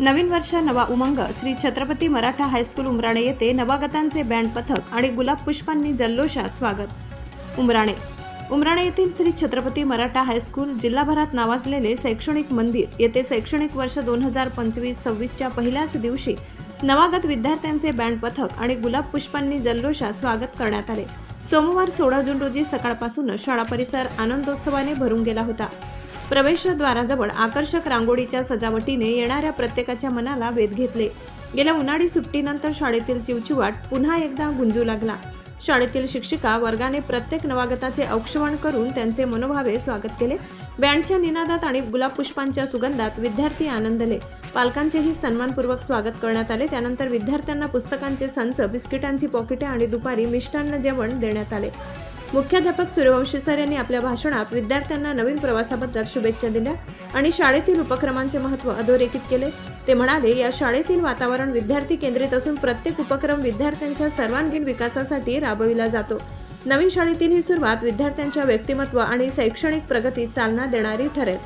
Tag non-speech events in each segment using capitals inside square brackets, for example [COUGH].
नवीन वर्ष नवा उमंग. श्री छत्रपती मराठा हायस्कूल उमराणे येथे नवागतांचे बँड पथक आणि गुलाब पुष्पांनी जल्लोषात स्वागत. उमराणे. उमराणे येथील श्री छत्रपती मराठा हायस्कूल जिल्हाभरात नावाजलेले शैक्षणिक मंदिर येथे शैक्षणिक वर्ष दोन हजार पंचवीस सव्वीसच्या पहिल्याच दिवशी नवागत विद्यार्थ्यांचे बँड पथक आणि गुलाब पुष्पांनी जल्लोषात स्वागत करण्यात आले. सोमवार सोळा जून रोजी सकाळपासूनच शाळा परिसर आनंदोत्सवाने भरून गेला होता. प्रवेशद्वाराजवळ आकर्षक रांगोळीच्या सजावटीने येणाऱ्या प्रत्येकाच्या मनाला वेध घेतले. गेल्या उन्हाळी सुट्टीनंतर शाळेतील चिवचिवाट पुन्हा एकदा गुंजू लागला. शाळेतील शिक्षिका वर्गाने प्रत्येक नवागताचे औक्षवण करून त्यांचे मनोभावे स्वागत केले. बँडच्या निनादात आणि गुलाब पुष्पांच्या सुगंधात विद्यार्थी आनंदले. पालकांचेही सन्मानपूर्वक स्वागत करण्यात आले. त्यानंतर विद्यार्थ्यांना पुस्तकांचे संच बिस्किटांची पॉकेटे आणि दुपारी मिष्टान्न जेवण देण्यात आले. मुख्याध्यापक सूर्यवंशी सर यांनी आपल्या भाषणात विद्यार्थ्यांना नवीन प्रवासाबद्दल शुभेच्छा दिल्या आणि शाळेतील उपक्रमांचे महत्त्व अधोरेखित केले. ते म्हणाले या शाळेतील वातावरण विद्यार्थी केंद्रित असून प्रत्येक उपक्रम विद्यार्थ्यांच्या सर्वांगीण विकासासाठी राबविला जातो. नवीन शाळेतील ही सुरुवात विद्यार्थ्यांच्या व्यक्तिमत्व आणि शैक्षणिक प्रगतीत चालना देणारी ठरेल.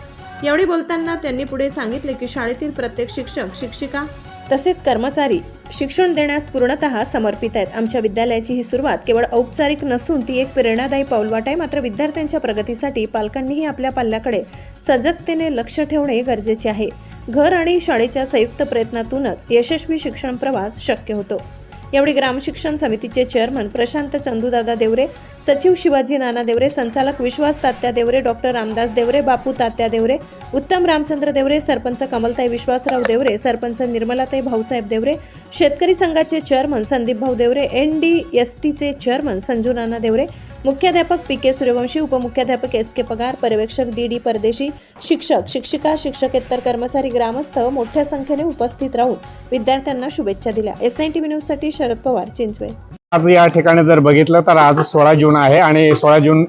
यावेळी बोलताना त्यांनी पुढे सांगितले की शाळेतील प्रत्येक शिक्षक शिक्षिका तसेच कर्मचारी शिक्षण देण्यास पूर्णतः समर्पित आहेत. आमच्या विद्यालयाची ही सुरुवात केवळ औपचारिक नसून ती एक प्रेरणादायी पाऊलवाट आहे. मात्र विद्यार्थ्यांच्या प्रगतीसाठी पालकांनीही आपल्या पाल्याकडे सजगतेने लक्ष ठेवणे गरजेचे आहे. घर आणि शाळेच्या संयुक्त प्रयत्नातूनच यशस्वी शिक्षण प्रवास शक्य होतो. यावेळी ग्रामशिक्षण समितीचे चेअरमन प्रशांत चंदूदादा देवरे सचिव शिवाजी नाना देवरे संचालक विश्वास तात्या देवरे डॉक्टर रामदास देवरे बापू तात्या देवरे उत्तम रामचंद्र देवरे सरपंच कमलताई विश्वासराव देवरे सरपंच निर्मलाताई भाऊसाहेब देवरे शेतकरी संघाचे chairman Sandeep Bhau Deore N D S टीचे चेअरमन संजू नाना देवरे मुख्याध्यापक पी के सूर्यवंशी उपमुख्याध्यापक एस के पगार पर्यवेक्षक डी डी परदेशी शिक्षक शिक्षिका शिक्षकेतर कर्मचारी ग्रामस्थ मोठ्या संख्येने उपस्थित राहून विद्यार्थ्यांना शुभेच्छा दिल्या. एस नाईन टी न्यूजसाठी शरद पवार चिंचवे. आज या ठिकाणी जर बघितलं तर आज सोळा जून आहे आणि सोळा जून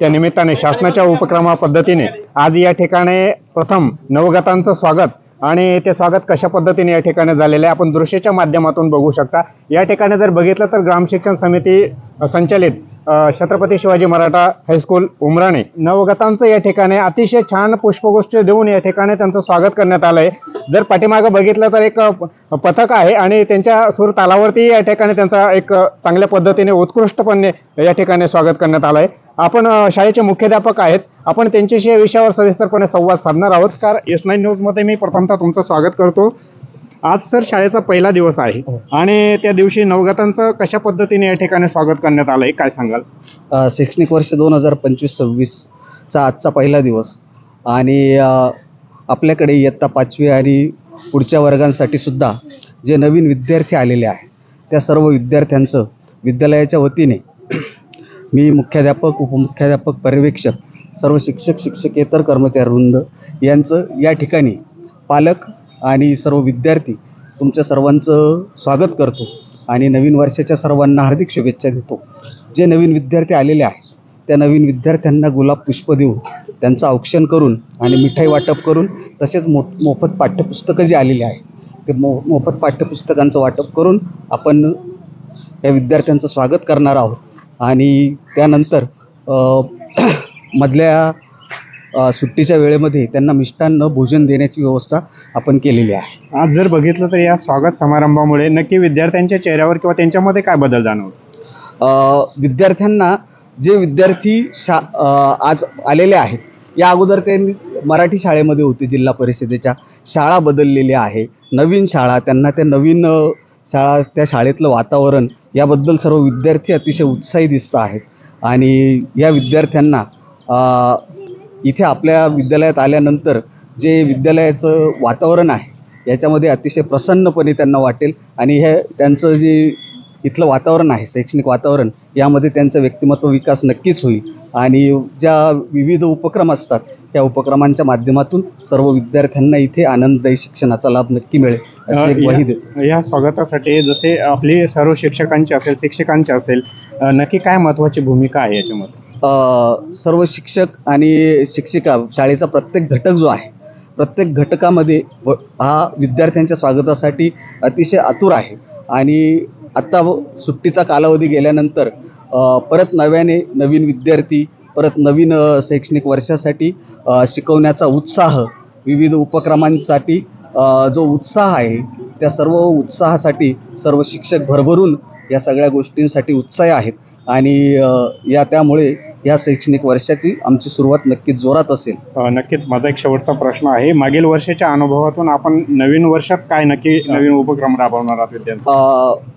त्या निमित्ताने शासनाच्या उपक्रमा पद्धतीने आज या ठिकाणी प्रथम नवगतांचं स्वागत आणि ते स्वागत कशा पद्धतीने या ठिकाणी झालेलं आहे? आपण दृश्याच्या माध्यमातून बघू शकता. या ठिकाणी जर बघितलं तर ग्रामशिक्षण समिती संचालित संचलित छत्रपती शिवाजी मराठा हायस्कूल उमराणे. नवगतांचं या ठिकाणी अतिशय छान पुष्पगुच्छ देऊन या ठिकाणी त्यांचं स्वागत करण्यात आलं आहे जर पाठीमागं बघितलं तर एक प- पथक आहे आणि त्यांच्या सूर तालावरती या ठिकाणी त्यांचा एक चांगल्या पद्धतीने उत्कृष्टपणे या ठिकाणी स्वागत करण्यात आलं आहे आपण शाळेचे मुख्याध्यापक आहेत. आपण त्यांच्याशी या विषयावर सविस्तरपणे संवाद साधणार आहोत. कार एस नाईन न्यूजमध्ये मी प्रथमतः तुमचं स्वागत करतो. आज सर शाळेचा पहिला दिवस आहे आणि त्या दिवशी नवगतांचं कशा पद्धतीने या ठिकाणी स्वागत करण्यात आलं आहे काय सांगाल? शैक्षणिक वर्ष दोन हजार पंचवीस सव्वीसचा आजचा पहिला दिवस आणि आपल्याकडे इयत्ता पाचवी आणि पुढच्या वर्गांसाठी सुद्धा जे नवीन विद्यार्थी आलेले आहे त्या सर्व विद्यार्थ्यांचं विद्यालयाच्या वतीने मी मुख्याध्यापक उपमुख्याध्यापक पर्यवेक्षक सर्व शिक्षक शिक्षकेतर कर्मचारी वृंद यांचं या ठिकाणी पालक आणि सर्व विद्यार्थी तुमच्या सर्वांचं स्वागत करतो आणि नवीन वर्षाच्या सर्वांना हार्दिक शुभेच्छा देतो. जे नवीन विद्यार्थी आलेले आहेत त्या नवीन विद्यार्थ्यांना गुलाब पुष्प देऊन त्यांचं औक्षण करून आणि मिठाई वाटप करून तसेच मो मोफत पाठ्यपुस्तकं जी आलेली आहे ते मो मोफत पाठ्यपुस्तकांचं वाटप करून आपण या विद्यार्थ्यांचं स्वागत करणार आहोत. आणि त्यानंतर [CLEARS THROAT] मधल्या सुट्टीच्या वेळेमध्ये त्यांना मिष्टान्न भोजन देण्याची व्यवस्था आपण केलेली आहे. आज जर बघितलं तर या स्वागत समारंभामुळे नक्की विद्यार्थ्यांच्या चेहऱ्यावर किंवा त्यांच्यामध्ये काय बदल जाणवतो? विद्यार्थ्यांना जे विद्यार्थी शा आज आलेले आहेत या अगोदर ते मराठी शाळेमध्ये होते जिल्हा परिषदेच्या. शाळा बदललेली आहे नवीन शाळा त्यांना त्या नवीन शाळा त्या शाळेतलं वातावरण याबद्दल सर्व विद्यार्थी अतिशय उत्साही दिसत आहेत. आणि या विद्यार्थ्यांना इथे आपल्या विद्यालयात आल्यानंतर जे विद्यालयाचं वातावरण आहे याच्यामध्ये अतिशय प्रसन्नपणे त्यांना वाटेल आणि हे त्यांचं जे इथलं वातावरण आहे शैक्षणिक वातावरण यामध्ये त्यांचं व्यक्तिमत्व विकास नक्कीच होईल. आणि ज्या विविध उपक्रम असतात त्या उपक्रमांच्या माध्यमातून सर्व विद्यार्थ्यांना इथे आनंददायी शिक्षणाचा लाभ नक्की मिळेल या- स्वागतासाठी जसे आपली सर्व शिक्षकांची असेल शिक्षकांची असेल नक्की काय महत्वाची भूमिका आहे याच्यामध्ये? सर्व शिक्षक आणि शिक्षिका शाळेचा प्रत्येक घटक जो आहे प्रत्येक घटकामध्ये व- हा विद्यार्थ्यांच्या स्वागतासाठी अतिशय आतुर आहे. आणि आत्ता व- सुट्टीचा कालावधी गेल्यानंतर परत नव्याने नवीन विद्यार्थी परत नवीन शैक्षणिक वर्षासाठी शिकवण्याचा उत्साह विविध उपक्रमांसाठी जो उत्साह आहे त्या सर्व उत्साहासाठी सर्व शिक्षक भरभरून या सगळ्या गोष्टींसाठी उत्साह आहेत. आणि या त्यामुळे या शैक्षणिक वर्षाची आमची सुरुवात नक्कीच जोरात असेल. नक्कीच माझा एक शेवटचा प्रश्न आहे. मागील वर्षाच्या अनुभवातून आपण नवीन वर्षात काय नक्की नवीन उपक्रम राबवणार आहात विद्यार्थी?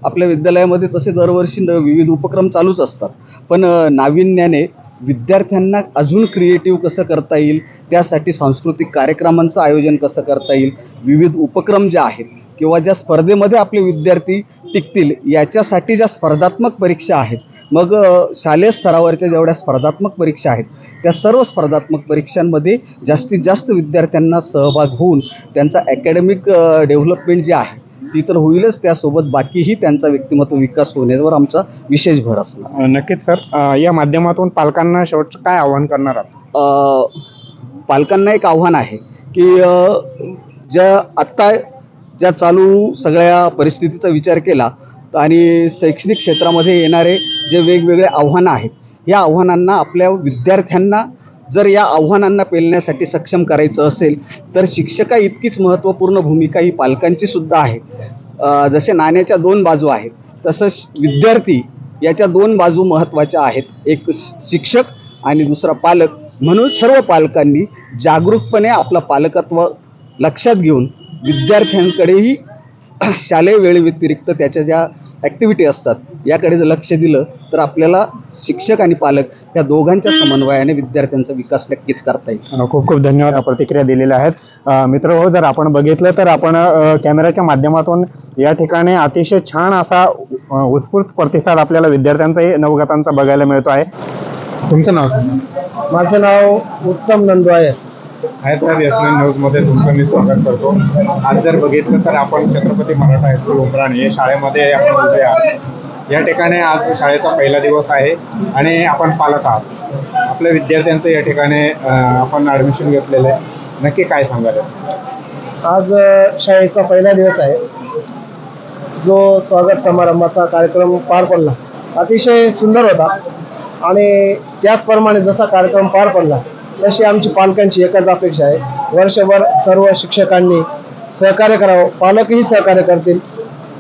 आपल्या विद्यालयामध्ये तसे दरवर्षी न- विविध उपक्रम चालूच असतात. पण नाविन्याने विद्यार्थ्यांना अजून क्रिएटिव्ह कसं करता येईल त्यासाठी सांस्कृतिक कार्यक्रमांचं आयोजन कसं करता येईल विविध उपक्रम जे आहेत किंवा ज्या स्पर्धेमध्ये आपले विद्यार्थी टिकतील याच्यासाठी ज्या स्पर्धात्मक परीक्षा आहेत मग शालेय स्तरावरच्या जेवढ्या स्पर्धात्मक परीक्षा आहेत त्या सर्व स्पर्धात्मक परीक्षांमध्ये जास्तीत जास्त विद्यार्थ्यांना सहभाग होऊन त्यांचा अकॅडमिक डेव्हलपमेंट जे आहे ती तर होईलच त्यासोबत बाकीही त्यांचा व्यक्तिमत्व विकास होण्यावर आमचा विशेष भर असणार. नक्कीच सर. या माध्यमातून पालकांना शेवटचं काय आवाहन करणार आहात? पालकांना एक आव्हान आहे की ज्या आत्ता ज्या चालू सगळ्या परिस्थितीचा विचार केला आणि शैक्षणिक क्षेत्रामध्ये येणारे जे वेगवेगळे आव्हानं आहेत या आव्हानांना आपल्या विद्यार्थ्यांना जर या आव्हानांना पेलण्यासाठी सक्षम करायचं असेल तर शिक्षका इतकीच महत्त्वपूर्ण भूमिका ही पालकांची सुद्धा आहे. जसे नाण्याच्या दोन बाजू आहेत तसंच विद्यार्थी याच्या दोन बाजू महत्त्वाच्या आहेत. एक शिक्षक आणि दुसरा पालक. म्हणून सर्व पालकांनी जागरूकपणे आपलं पालकत्व लक्षात घेऊन विद्यार्थ्यांकडेही शालेय वेळेव्यतिरिक्त त्याच्या ज्या ॲक्टिव्हिटी असतात. याकडे जर लक्ष दिलं तर आपल्याला शिक्षक आणि पालक या दोघांच्या समन्वयाने विद्यार्थ्यांचा विकास नक्कीच करता येईल. खूप खूप धन्यवाद प्रतिक्रिया दिलेल्या आहेत. मित्र हो जर आपण बघितलं तर आपण कॅमेऱ्याच्या माध्यमातून या ठिकाणी अतिशय छान असा उत्स्फूर्त प्रतिसाद आपल्याला विद्यार्थ्यांचाही नवगतांचा बघायला मिळतो आहे. तुमचं नाव? माझं नाव उत्तम नंदू आहे आहे सर एस नाईन न्यूजमध्ये तुमचं मी स्वागत करतो. आज जर बघितलं तर आपण छत्रपती मराठा हायस्कूल उमराणी या शाळेमध्ये आपण उभे आहात. या ठिकाणी आज शाळेचा पहिला दिवस आहे आणि आपण पालक आहात. आपल्या विद्यार्थ्यांचं या ठिकाणी आपण ॲडमिशन घेतलेलं आहे. नक्की काय सांगाल? आज शाळेचा पहिला दिवस आहे. जो स्वागत समारंभाचा कार्यक्रम पार पडला. अतिशय सुंदर होता. आणि त्याचप्रमाणे जसा कार्यक्रम पार पडला तशी आमची पालकांची एकच अपेक्षा आहे. वर्षभर सर्व शिक्षकांनी सहकार्य करावं. पालकही सहकार्य करतील.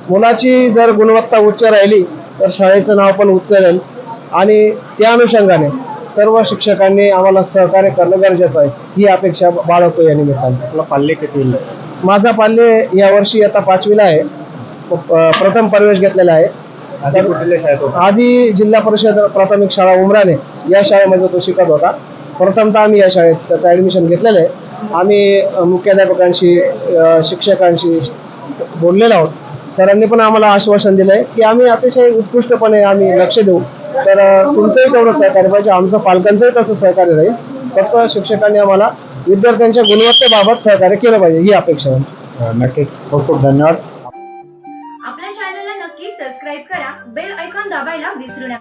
मुलाची जर गुणवत्ता उच्च राहिली तर शाळेचं नाव पण उच्च राहील. आणि त्या अनुषंगाने सर्व शिक्षकांनी आम्हाला सहकार्य करणं गरजेचं आहे. ही अपेक्षा बाळगतो या निमित्ताने. आपला पाल्य किती माझा पाल्य यावर्षी आता पाचवीला आहे. प्रथम प्रवेश घेतलेला आहे. आधी जिल्हा परिषद प्राथमिक शाळा उमराणे या शाळेमध्ये तो शिकत होता. प्रथमतः आम्ही या शाळेत त्याचं ॲडमिशन घेतलेलं आहे. आम्ही मुख्याध्यापकांशी शिक्षकांशी बोललेलो आहोत. सरांनी पण आम्हाला आश्वासन दिलं आहे की आम्ही अतिशय उत्कृष्टपणे आम्ही लक्ष देऊ. तर तुमचंही तेवढं सहकार्य पाहिजे आमचं पालकांचंही तसं सहकार्य राहील. फक्त शिक्षकांनी आम्हाला विद्यार्थ्यांच्या गुणवत्तेबाबत सहकार्य केलं पाहिजे ही अपेक्षा आहे. नक्कीच. खूप खूप धन्यवाद. आपल्या चॅनलला नक्की सबस्क्राईब करा. बेल आयकॉन दाबायला विसरू नका.